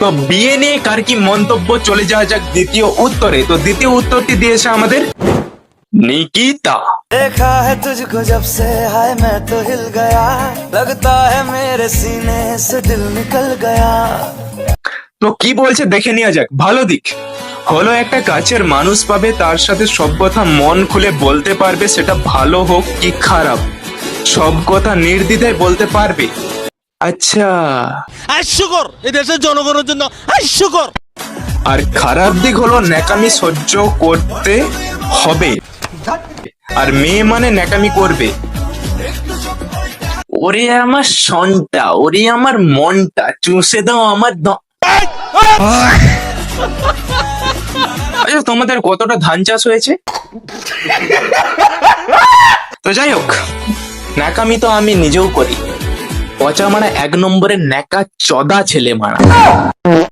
তো বিয়ে নিয়ে কার কি মন্তব্য চলে যাওয়া যাক দ্বিতীয় উত্তরে তো দ্বিতীয় উত্তরটি দিয়েছে আমাদের নিকিতা देखा है तुझको जब से हाय मैं तो हिल गया लगता है मेरे सीने से दिल निकल गया তো কি বলছে দেখে নেওয়া যাক ভালো দিক হলো একটা কাছের মানুষ পাবে তার সাথে সব কথা মন খুলে বলতে পারবে সেটা ভালো হোক কি খারাপ সব কথা নির্দ্বিধায় বলতে পারবে আচ্ছা। হাস্যকর এই দেশের জনগণের জন্য হাস্যকর আর খারাপ দিক হলো ন্যাকামি সহ্য করতে হবে। আর মেয়ে মানে ন্যাকামি করবে। ওরে আমার সনটা ওরে আমার মনটা চুষে দাও আমার আচ্ছা তোমাদের কতটা ধান চাষ হয়েছে? তো যাই হোক ন্যাকামি তো আমি নিজেও করি। পচা মারা এক নম্বরে ন্যাকা চদা ছেলে মারা।